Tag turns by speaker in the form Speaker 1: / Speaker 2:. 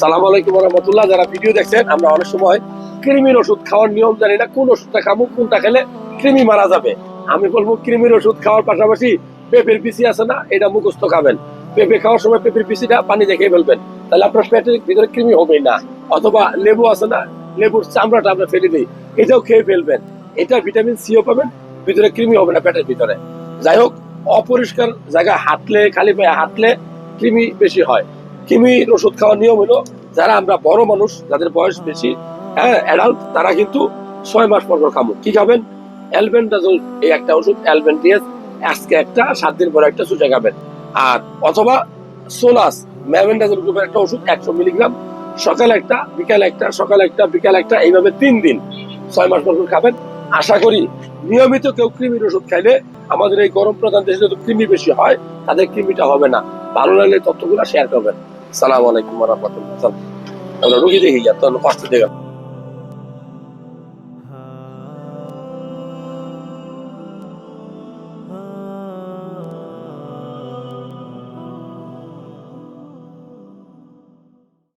Speaker 1: সালাম আলাইকুম রহমতুল্লাহ যারা ভিডিও দেখছেন, আমরা অনেক সময় কৃমির ওষুধ খাওয়ার নিয়ম জানি না, কোন ওষুধটা খাব কোনটা খেলে কৃমি মারা যাবে। আমি বলব, কৃমির ওষুধ খাওয়ার পাশাপাশি পেঁপের পিসি আছে না, এটা মুখস্থ খাবেন। পেঁপে খাওয়ার সময় পেঁপের পিসিটা পানি দেখে ফেলবেন। তাহলে আপনার পেটের ভিতরে কৃমি না। অথবা লেবু আছে না, লেবুর চামড়াটা আমরা ফেলে দিই, এটাও খেয়ে ফেলবেন। এটা ভিটামিন সিও পাবেন, ভিতরে কৃমি হবে না পেটের ভিতরে। যাই হোক, অপরিষ্কার জায়গায় হাঁটলে, খালি পায়ে হাঁটলে কৃমি বেশি হয়। কৃমির ওষুধ খাওয়ার নিয়ম হলো, যারা আমরা বড় মানুষ, যাদের বয়স বেশি হ্যাঁ অ্যাডাল্ট তারা কিন্তু ছয় মাস পর খাব। কি খাবেন? এই একটা ওষুধ অ্যালবেন্টিয়াস আজকে একটা, সাত দিন পরে একটা খাবেন। আর অথবা সোলাস গ্রুপের একটা ওষুধ, একশো মিলিগ্রাম, সকালে একটা, বিকাল একটা, সকালে একটা, বিকাল একটা, এইভাবে তিন দিন ছয় মাস পর খাবেন। আশা করি নিয়মিত কেউ কৃমির ওষুধ খাইলে আমাদের এই গরম প্রধান দেশে যদি কৃমি বেশি হয়, তাদের কৃমিটা হবে না। ভালো লাগলে তথ্যগুলো শেয়ার করবেন। সালাম আলাইকুম রহমতুল্লাহ। আমরা রুগী দেখি যা তখন কষ্ট দেখে